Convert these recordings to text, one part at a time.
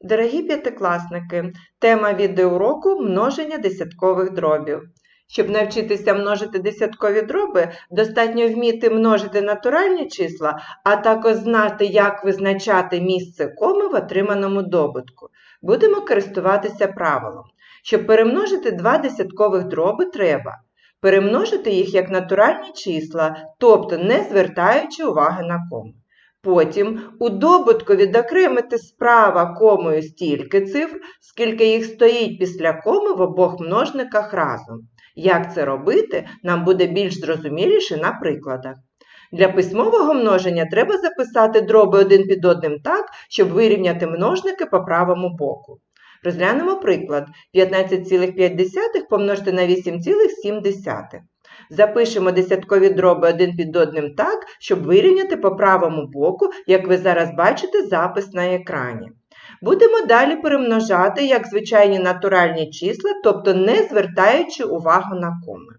Дорогі п'ятикласники, тема відеоуроку множення десяткових дробів. Щоб навчитися множити десяткові дроби, достатньо вміти множити натуральні числа, а також знати, як визначати місце коми в отриманому добутку. Будемо користуватися правилом. Щоб перемножити два десяткових дроби, треба перемножити їх як натуральні числа, тобто не звертаючи уваги на кому. Потім у добутку відокремити справа комою стільки цифр, скільки їх стоїть після коми в обох множниках разом. Як це робити, нам буде більш зрозуміліше на прикладах. Для письмового множення треба записати дроби один під одним так, щоб вирівняти множники по правому боку. Розглянемо приклад 15,5 помножити на 8,7. Запишемо десяткові дроби один під одним так, щоб вирівняти по правому боку, як ви зараз бачите запис на екрані. Будемо далі перемножати як звичайні натуральні числа, тобто не звертаючи увагу на коми.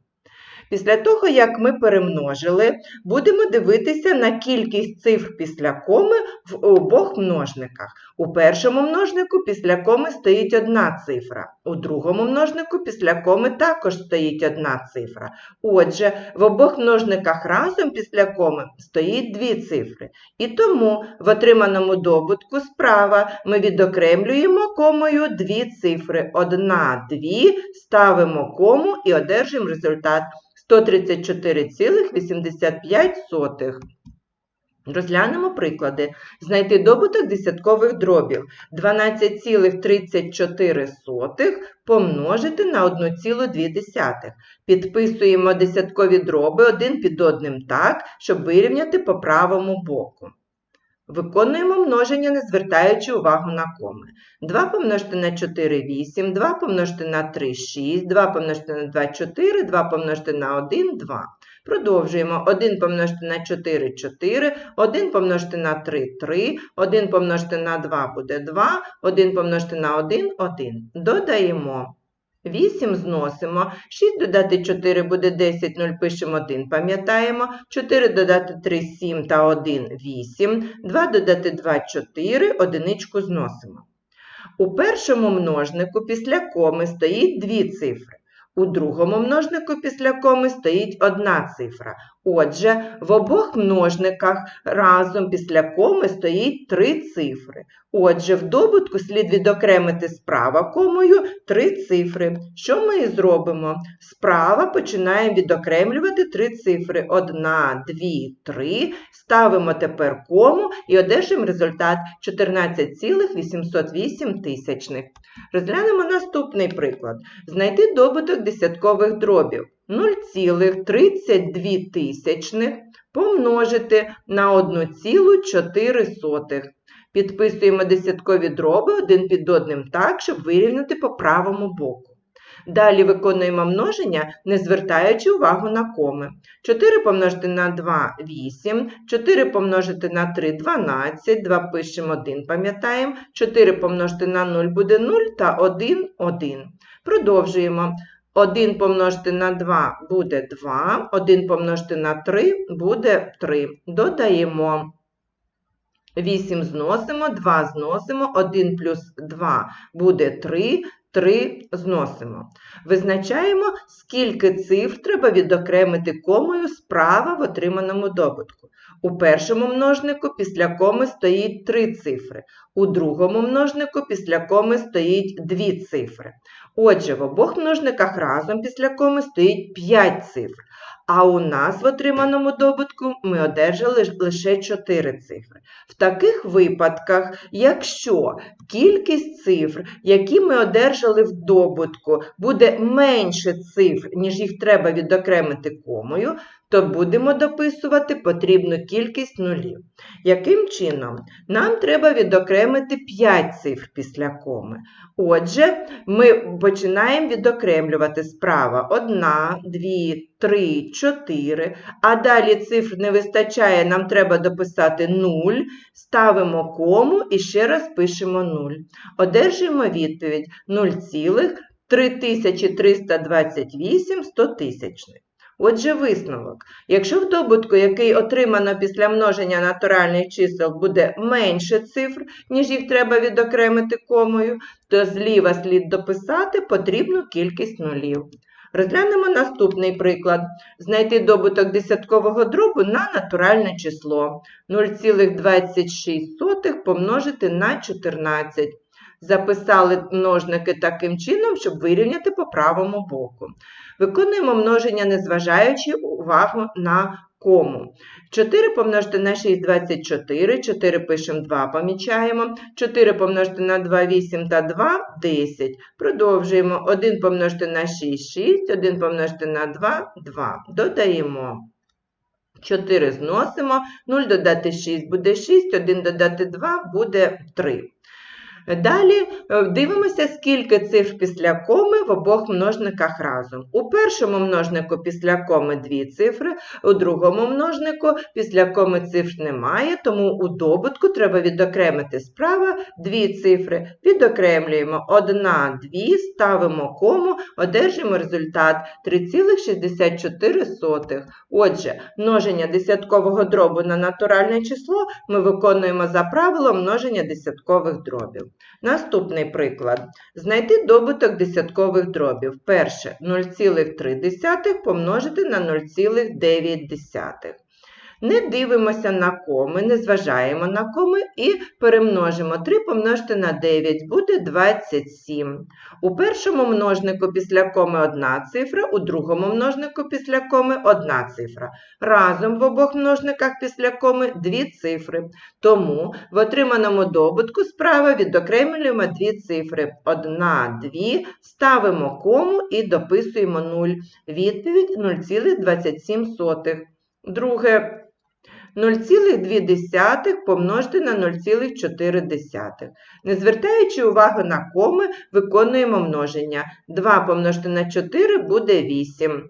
Після того, як ми перемножили, будемо дивитися на кількість цифр після коми в обох множниках. У першому множнику після коми стоїть одна цифра, у другому множнику після коми також стоїть одна цифра. Отже, в обох множниках разом після коми стоїть дві цифри. І тому в отриманому добутку справа ми відокремлюємо комою дві цифри. Одна, дві, ставимо кому і одержимо результат 134,85. Розглянемо приклади. Знайти добуток десяткових дробів 12,34 помножити на 1,2. Підписуємо десяткові дроби один під одним так, щоб вирівняти по правому боку. Виконуємо множення, не звертаючи увагу на коми. 2 помножити на 4 – 8, 2 помножити на 3 – 6, 2 помножити на 2 – 4, 2 помножити на 1 – 2. Продовжуємо 1 помножити на 4 – 4, 1 помножити на 3 – 3, 1 помножити на 2 буде 2, 1 помножити на 1 – 1. Додаємо. 8 зносимо, 6 додати 4 буде 10, 0 пишемо 1, пам'ятаємо, 4 додати 3 – 7 та 1 – 8, 2 додати 2 – 4, одиничку зносимо. У першому множнику після коми стоїть дві цифри. У другому множнику після коми стоїть одна цифра. Отже, в обох множниках разом після коми стоїть три цифри. Отже, в добутку слід відокремити справа комою три цифри. Що ми і зробимо? Справа починаємо відокремлювати три цифри. Одна, дві, три. Ставимо тепер кому і одержимо результат 14,808 тисячних. Розглянемо наступний приклад. Знайти добуток десяткових дробів. 0,32 тисячних помножити на 1,4. Підписуємо десяткові дроби один під одним так, щоб вирівняти по правому боку. Далі виконуємо множення, не звертаючи увагу на коми. 4 помножити на 2 – 8, 4 помножити на 3 – 12, 2 пишемо 1, пам'ятаємо, 4 помножити на 0 буде 0 та 1 – 1. Продовжуємо. 1 помножити на 2 буде 2, 1 помножити на 3 буде 3. Додаємо 8 зносимо, 2 зносимо, 1 плюс 2 буде 3, 3 зносимо. Визначаємо, скільки цифр треба відокремити комою справа в отриманому добутку. У першому множнику після коми стоїть 3 цифри, у другому множнику після коми стоїть 2 цифри. Отже, в обох множниках разом після коми стоїть 5 цифр. А у нас в отриманому добутку ми одержали лише 4 цифри. В таких випадках, якщо кількість цифр, які ми одержали в добутку, буде менше цифр, ніж їх треба відокремити комою, то будемо дописувати потрібну кількість нулів. Яким чином? Нам треба відокремити 5 цифр після коми. Отже, ми починаємо відокремлювати справа 1, 2, 3, 4, а далі цифр не вистачає, нам треба дописати 0, ставимо кому і ще раз пишемо 0. Одержуємо відповідь 0,3328 100 тисячних. Отже, висновок. Якщо в добутку, який отримано після множення натуральних чисел, буде менше цифр, ніж їх треба відокремити комою, то зліва слід дописати потрібну кількість нулів. Розглянемо наступний приклад. Знайти добуток десяткового дробу на натуральне число. 0,26 помножити на 14. Записали множники таким чином, щоб вирівняти по правому боку. Виконуємо множення, незважаючи увагу на кому. 4 помножити на 6 – 24, 4 пишемо 2, помічаємо. 4 помножити на 2 – 8 та 2 – 10. Продовжуємо. 1 помножити на 6 – 6, 1 помножити на 2 – 2. Додаємо. 4 зносимо, 0 додати 6 буде 6, 1 додати 2 буде 3. Далі е, дивимося, скільки цифр після коми в обох множниках разом. У першому множнику після коми дві цифри, у другому множнику після коми цифр немає, тому у добутку треба відокремити справа дві цифри. Відокремлюємо 1, 2, ставимо кому, одержимо результат 3,64. Отже, множення десяткового дробу на натуральне число ми виконуємо за правилом множення десяткових дробів. Наступний приклад. Знайти добуток десяткових дробів. Перше 0,3 помножити на 0,9. Не дивимося на коми, не зважаємо на коми і перемножимо 3 помножити на 9 буде 27. У першому множнику після коми одна цифра, у другому множнику після коми одна цифра. Разом в обох множниках після коми дві цифри. Тому в отриманому добутку справа відокремлюємо дві цифри. Одна, дві, ставимо кому і дописуємо 0. Відповідь 0,27. Друге 0,2 помножити на 0,4. Не звертаючи увагу на коми, виконуємо множення. 2 помножити на 4 буде 8.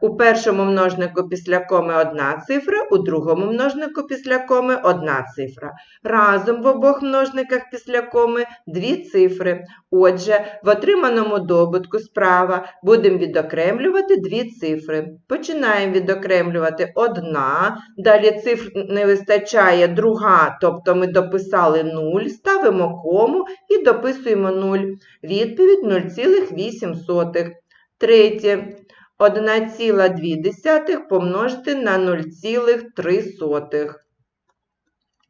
У першому множнику після коми одна цифра, у другому множнику після коми одна цифра. Разом в обох множниках після коми дві цифри. Отже, в отриманому добутку справа будемо відокремлювати дві цифри. Починаємо відокремлювати одна, далі цифр не вистачає друга, тобто ми дописали 0, ставимо кому і дописуємо 0. Відповідь 0,8. Третє. 1,2 помножити на 0,3.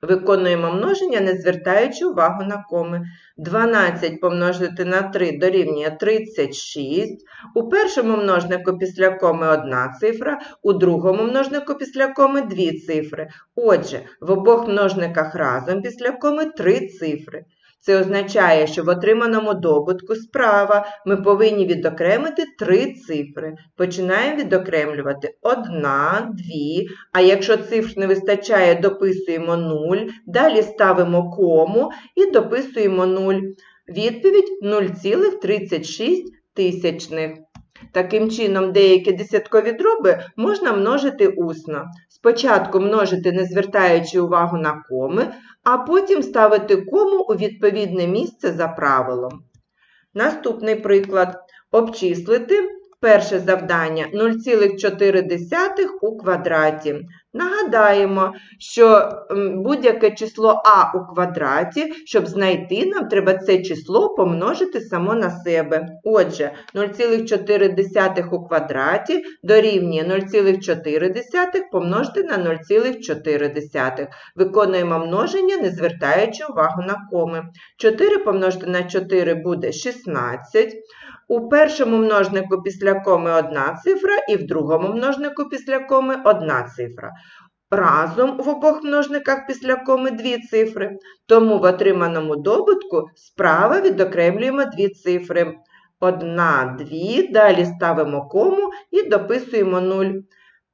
Виконуємо множення, не звертаючи увагу на коми. 12 помножити на 3 дорівнює 36. У першому множнику після коми одна цифра, у другому множнику після коми дві цифри. Отже, в обох множниках разом після коми три цифри. Це означає, що в отриманому добутку справа ми повинні відокремити три цифри. Починаємо відокремлювати 1, 2, а якщо цифр не вистачає, дописуємо 0, далі ставимо кому і дописуємо 0. Відповідь 0,36 тисячних. Таким чином, деякі десяткові дроби можна множити усно. Спочатку множити, не звертаючи увагу на коми, а потім ставити кому у відповідне місце за правилом. Наступний приклад. Обчислити перше завдання 0,4 у квадраті. Нагадаємо, що будь-яке число а у квадраті, щоб знайти, нам треба це число помножити само на себе. Отже, 0,4 у квадраті дорівнює 0,4 помножити на 0,4. Виконуємо множення, не звертаючи увагу на коми. 4 помножити на 4 буде 16. У першому множнику після коми одна цифра, і в другому множнику після коми одна цифра. Разом в обох множниках після коми дві цифри. Тому в отриманому добутку справа відокремлюємо дві цифри. Одна, дві, далі ставимо кому і дописуємо 0.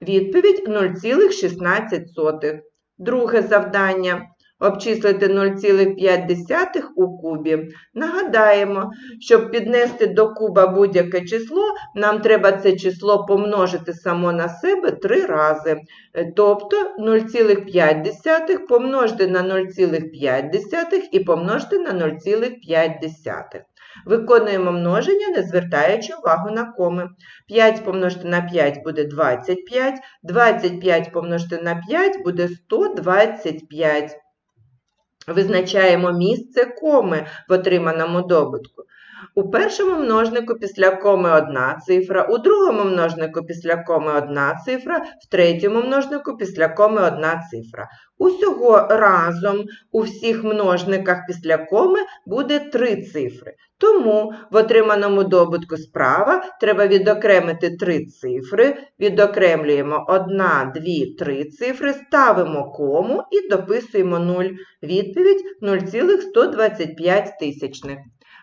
Відповідь 0,16. Друге завдання. Обчислити 0,5 у кубі. Нагадаємо, щоб піднести до куба будь-яке число, нам треба це число помножити само на себе три рази. Тобто 0,5 помножити на 0,5 і помножити на 0,5. Виконуємо множення, не звертаючи увагу на коми. 5 помножити на 5 буде 25, 25 помножити на 5 буде 125. Визначаємо місце коми в отриманому добутку. У першому множнику після коми одна цифра, у другому множнику після коми одна цифра, в третьому множнику після коми одна цифра. Усього разом у всіх множниках після коми буде три цифри. Тому в отриманому добутку справа треба відокремити три цифри, відокремлюємо 1, 2, 3 цифри, ставимо кому і дописуємо 0. Відповідь 0,125 тисячних.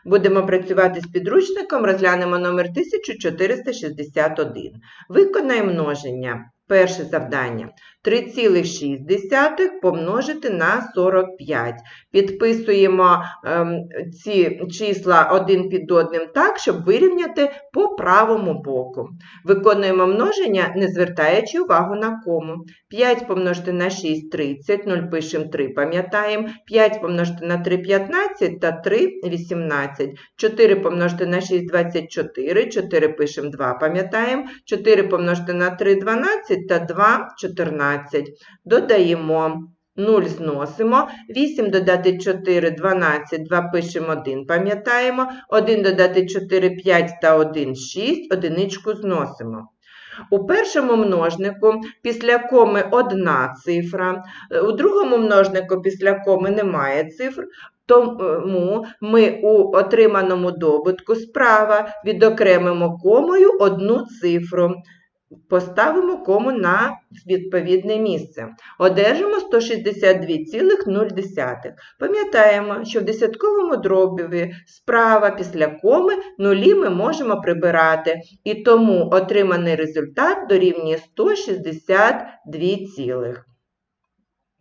Будемо працювати з підручником, розглянемо номер 1461. Виконай множення. Перше завдання. 3,6 помножити на 45. Підписуємо ем, ці числа один під одним так, щоб вирівняти по правому боку. Виконуємо множення, не звертаючи увагу на кому. 5 помножити на 6 – 30, 0 пишемо 3, пам'ятаємо. 5 помножити на 3 – 15 та 3 – 18. 4 помножити на 6 – 24, 4 пишемо 2, пам'ятаємо. 4 помножити на 3 – 12 та 2 – 14. Додаємо 0 зносимо, 8 додати 4 – 12, 2 пишемо 1, пам'ятаємо, 1 додати 4 – 5 та 1 – 6, одиничку зносимо. У першому множнику після коми одна цифра, у другому множнику після коми немає цифр, тому ми у отриманому добутку справа відокремимо комою одну цифру. Поставимо кому на відповідне місце. Одержимо 162,0. Пам'ятаємо, що в десятковому дробові справа після коми нулі ми можемо прибирати, і тому отриманий результат дорівнює 162, цілих.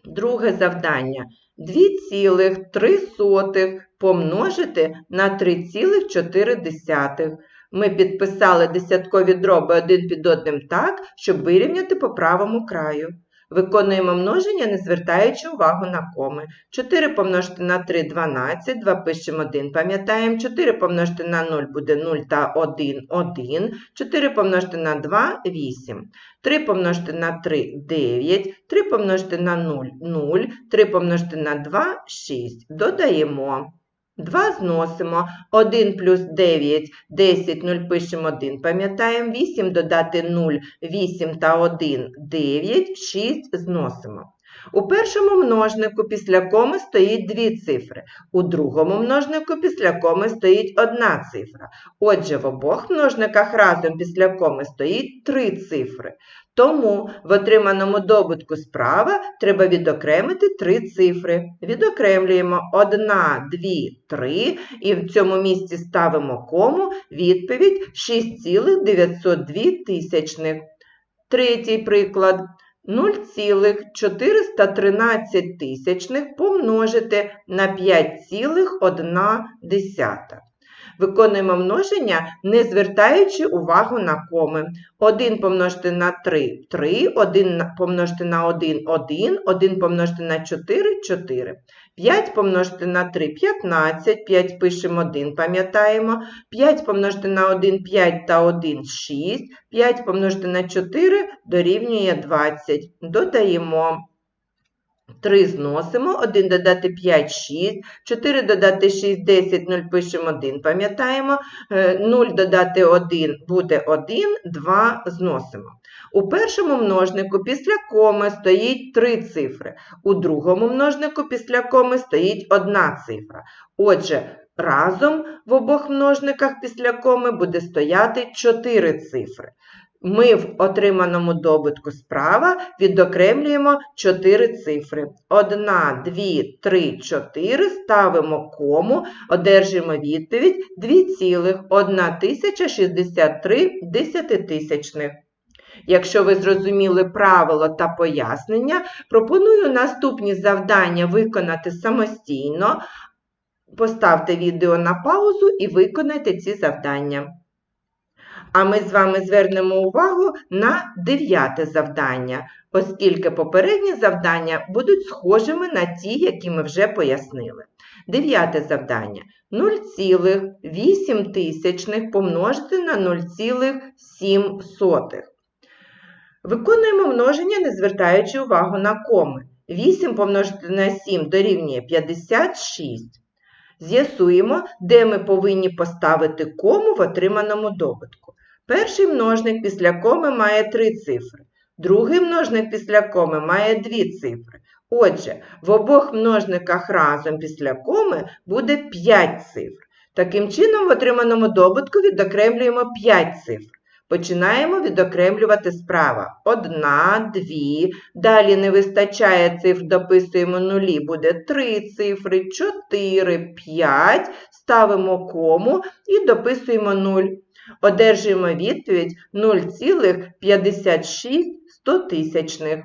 Друге завдання. 2,3 помножити на 3,4. Ми підписали десяткові дроби один під одним так, щоб вирівняти по правому краю. Виконуємо множення, не звертаючи увагу на коми. 4 помножити на 3 – 12, 2 пишемо 1, пам'ятаємо. 4 помножити на 0 буде 0 та 1 – 1. 4 помножити на 2 – 8. 3 помножити на 3 – 9. 3 помножити на 0 – 0. 3 помножити на 2 – 6. Додаємо. 2 зносимо, 1 плюс 9, 10, 0 пишемо 1, пам'ятаємо, 8 додати 0, 8 та 1, 9, 6 зносимо. У першому множнику після коми стоїть дві цифри, у другому множнику після коми стоїть одна цифра. Отже, в обох множниках разом після коми стоїть три цифри. Тому в отриманому добутку справа треба відокремити три цифри. Відокремлюємо 1, 2, 3 і в цьому місці ставимо кому відповідь 6,902. Третій приклад. 0,413 тисячних помножити на 5,1. Виконуємо множення, не звертаючи увагу на коми. 1 помножити на 3 – 3, 1 помножити на 1 – 1, 1 помножити на 4 – 4. 5 помножити на 3 – 15, 5 пишемо 1, пам'ятаємо. 5 помножити на 1 – 5 та 1 – 6, 5 помножити на 4 дорівнює 20. Додаємо. 3 зносимо, 1 додати 5 – 6, 4 додати 6 – 10, 0 пишемо 1, пам'ятаємо, 0 е, додати 1 буде 1, 2 зносимо. У першому множнику після коми стоїть 3 цифри, у другому множнику після коми стоїть 1 цифра. Отже, разом в обох множниках після коми буде стояти 4 цифри. Ми в отриманому добутку справа відокремлюємо 4 цифри. 1, 2, 3, 4, ставимо кому, одержуємо відповідь 2,1063 десятитисячних. Якщо ви зрозуміли правило та пояснення, пропоную наступні завдання виконати самостійно. Поставте відео на паузу і виконайте ці завдання. А ми з вами звернемо увагу на дев'яте завдання, оскільки попередні завдання будуть схожими на ті, які ми вже пояснили. Дев'яте завдання 0,8 тисячних помножити на 0,7. Виконуємо множення, не звертаючи увагу на коми. 8 помножити на 7 дорівнює 56. З'ясуємо, де ми повинні поставити кому в отриманому добутку. Перший множник після коми має три цифри. Другий множник після коми має дві цифри. Отже, в обох множниках разом після коми буде 5 цифр. Таким чином, в отриманому добутку відокремлюємо 5 цифр. Починаємо відокремлювати справа. Одна, дві. Далі не вистачає цифр, дописуємо нулі, буде 3 цифри, 4, 5. Ставимо кому і дописуємо 0. Одержуємо відповідь 0,56.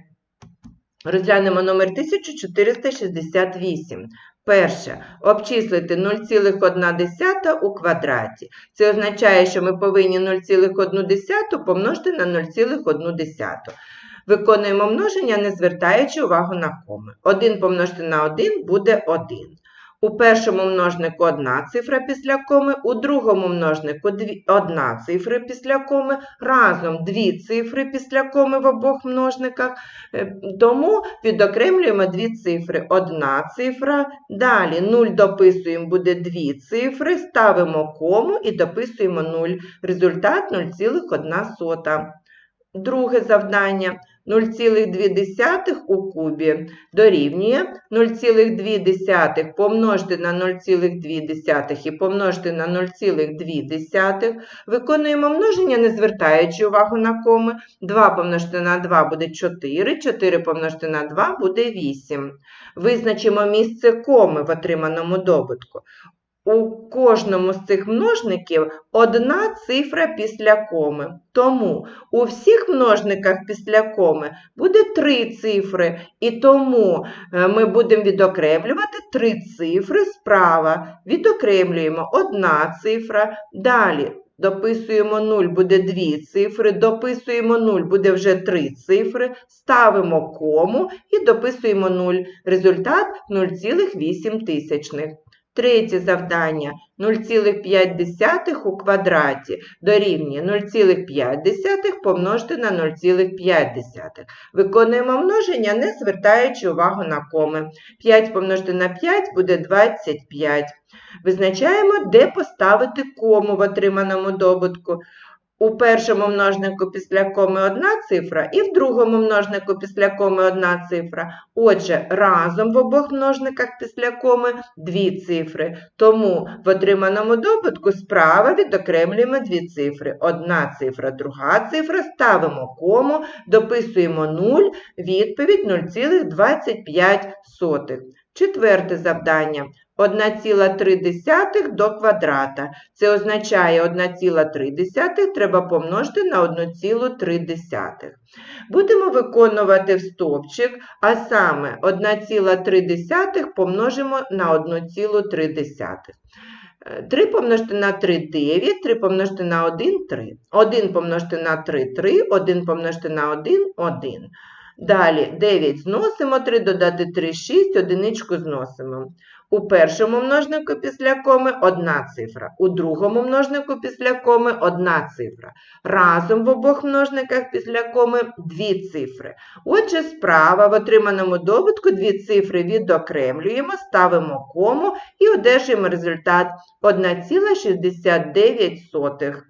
Розглянемо номер 1468. Перше. Обчислити 0,1 у квадраті. Це означає, що ми повинні 0,1 помножити на 0,1. Виконуємо множення, не звертаючи увагу на коми. 1 помножити на 1 буде 1. У першому множнику одна цифра після коми, у другому множнику одна цифра після коми, разом дві цифри після коми в обох множниках. Е, тому відокремлюємо дві цифри. Одна цифра, далі 0 дописуємо, буде дві цифри, ставимо кому і дописуємо 0. Результат 0,1. Друге завдання 0,2 у кубі дорівнює 0,2 помножити на 0,2 і помножити на 0,2. Виконуємо множення, не звертаючи увагу на коми. 2 помножити на 2 буде 4, 4 помножити на 2 буде 8. Визначимо місце коми в отриманому добутку. У кожному з цих множників одна цифра після коми. Тому у всіх множниках після коми буде три цифри, і тому е, ми будемо відокремлювати три цифри справа. Відокремлюємо одна цифра, далі дописуємо 0, буде дві цифри, дописуємо 0, буде вже три цифри, ставимо кому і дописуємо 0. Результат 0,8 тисячних. Третє завдання 0,5 у квадраті дорівнює 0,5 помножити на 0,5. Виконуємо множення, не звертаючи увагу на коми. 5 помножити на 5 буде 25. Визначаємо, де поставити кому в отриманому добутку. У першому множнику після коми одна цифра і в другому множнику після коми одна цифра. Отже, разом в обох множниках після коми дві цифри. Тому в отриманому добутку справа відокремлюємо дві цифри. Одна цифра, друга цифра, ставимо кому, дописуємо 0, відповідь 0,25. Четверте завдання. 1,3 до квадрата. Це означає 1,3 треба помножити на 1,3. Будемо виконувати в стовпчик, а саме 1,3 помножимо на 1,3. 3 помножити на 3 9, 3 помножити на 1 3. 1 помножити на 3 3, 1 помножити на 1 1. Далі 9 зносимо, 3 додати 3 6, одиничку зносимо. У першому множнику після коми одна цифра, у другому множнику після коми одна цифра. Разом в обох множниках після коми дві цифри. Отже, справа в отриманому добутку дві цифри відокремлюємо, ставимо кому і одержуємо результат 1,69.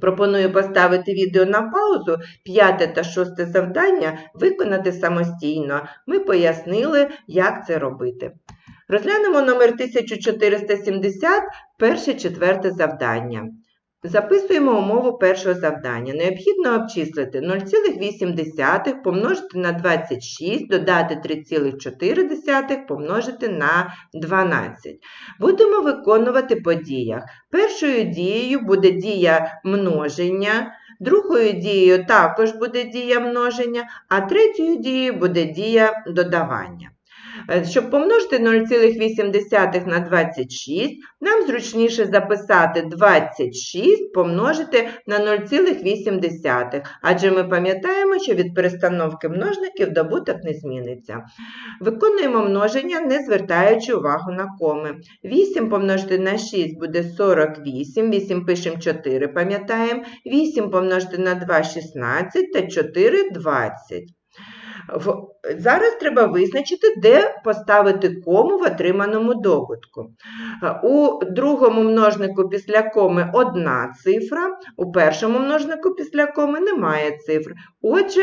Пропоную поставити відео на паузу, п'яте та шосте завдання виконати самостійно. Ми пояснили, як це робити. Розглянемо номер 1470, перше четверте завдання. Записуємо умову першого завдання. Необхідно обчислити 0,8 помножити на 26, додати 3,4 помножити на 12. Будемо виконувати по діях. Першою дією буде дія множення. Другою дією також буде дія множення, а третьою дією буде дія додавання. Е, Щоб помножити 0,8 на 26, нам зручніше записати 26 помножити на 0,8, адже ми пам'ятаємо, що від перестановки множників добуток не зміниться. Виконуємо множення, не звертаючи увагу на коми. 8 помножити на 6 буде 48, 8 пишемо 4, пам'ятаємо, 8 помножити на 2 – 16 та 4 – 20. Зараз треба визначити, де поставити кому в отриманому добутку. Е, У другому множнику після коми одна цифра, у першому множнику після коми немає цифр. Отже,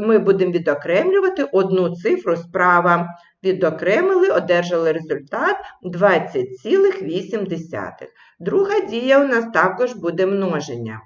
ми будемо відокремлювати одну цифру справа. Відокремили, одержали результат 20,8. Друга дія у нас також буде множення.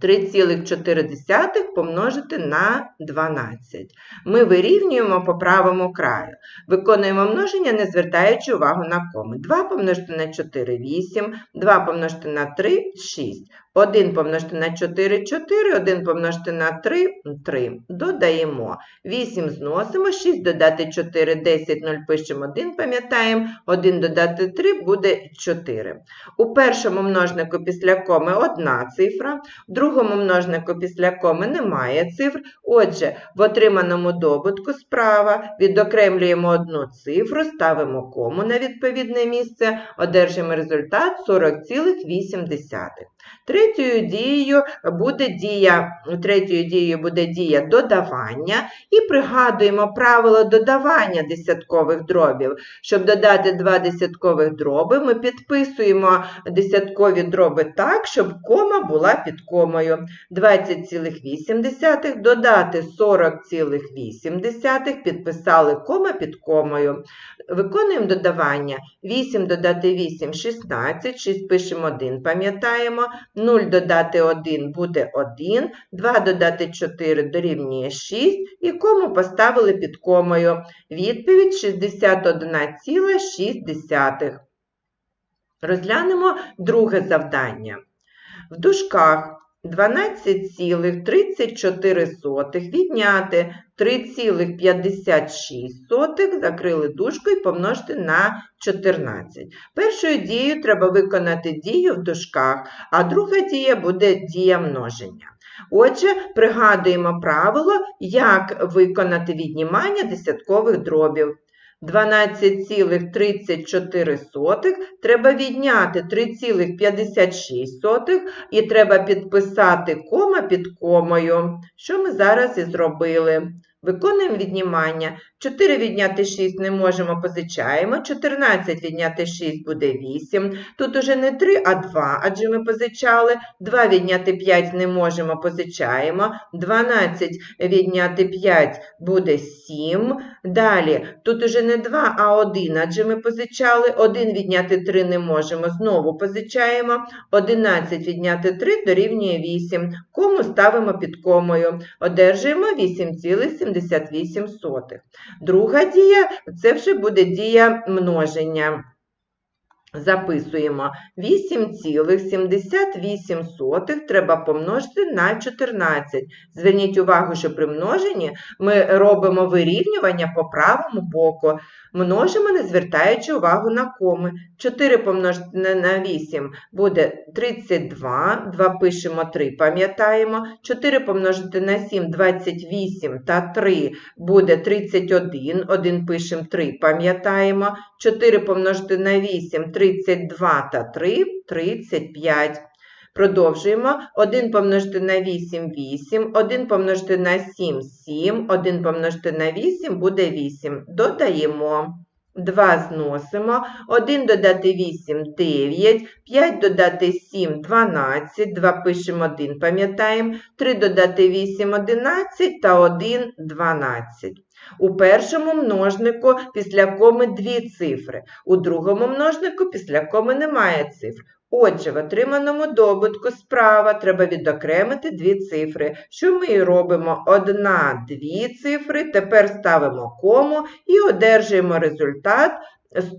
3,4 помножити на 12. Ми вирівнюємо по правому краю. Виконуємо множення, не звертаючи увагу на коми. 2 помножити на 4 – 8, 2 помножити на 3 – 6. 1 помножити на 4 – 4, 1 помножити на 3 – 3. Додаємо. 8 зносимо, 6 додати 4 – 10, 0 пишемо 1, пам'ятаємо. 1 додати 3 буде 4. У першому множнику після коми одна цифра, другому множнику після коми немає цифр. Отже, в отриманому добутку справа відокремлюємо одну цифру, ставимо кому на відповідне місце, одержимо результат 40,8. Третьою дією буде дія, третьою дією буде дія додавання і пригадуємо правило додавання десяткових дробів. Щоб додати два десяткових дроби, ми підписуємо десяткові дроби так, щоб кома була під комою. 20,8 додати 40,8 підписали кома під комою. Виконуємо додавання. 8 додати 8 – 16, 6 пишемо 1, пам'ятаємо. 0 додати 1 буде 1, 2 додати 4 дорівнює 6 і кому поставили під комою. Відповідь 61,6. Розглянемо друге завдання. В дужках 12,34 відняти 3,56 закрили дужку і помножити на 14. Першою дією треба виконати дію в дужках, а друга дія буде дія множення. Отже, пригадуємо правило, як виконати віднімання десяткових дробів. 12,34 треба відняти 3,56 і треба підписати кома під комою, що ми зараз і зробили. Виконуємо віднімання. 4 відняти 6 не можемо, позичаємо. 14 відняти 6 буде 8. Тут уже не 3, а 2, адже ми позичали. 2 відняти 5 не можемо, позичаємо. 12 відняти 5 буде 7. Далі, тут уже не 2, а 1, адже ми позичали. 1 відняти 3 не можемо, знову позичаємо. 11 відняти 3 дорівнює 8. Кому ставимо під комою. Одержуємо 8,78. Друга дія – це вже буде дія множення. Записуємо 8,78 треба помножити на 14. Зверніть увагу, що при множенні ми робимо вирівнювання по правому боку. Множимо, не звертаючи увагу на коми. 4 помножити на 8 буде 32, 2 пишемо 3, пам'ятаємо. 4 помножити на 7 – 28 та 3 буде 31, 1 пишемо 3, пам'ятаємо. 4 помножити на 8 – 32 та 3 – 35. Продовжуємо. 1 помножити на 8 – 8, 1 помножити на 7 – 7, 1 помножити на 8 буде 8. Додаємо. 2 зносимо, 1 додати 8 – 9, 5 додати 7 – 12, 2 пишемо 1, пам'ятаємо, 3 додати 8 – 11 та 1 – 12. У першому множнику після коми дві цифри, у другому множнику після коми немає цифр. Отже, в отриманому добутку справа треба відокремити дві цифри. Що ми і робимо? Одна, дві цифри, тепер ставимо кому і одержуємо результат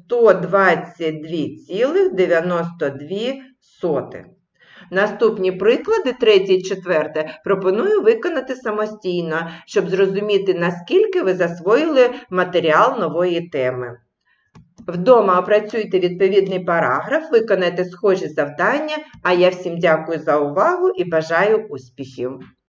122,92. Наступні приклади, третє і четверте, пропоную виконати самостійно, щоб зрозуміти, наскільки ви засвоїли матеріал нової теми. Вдома опрацюйте відповідний параграф, виконайте схожі завдання, а я всім дякую за увагу і бажаю успіхів!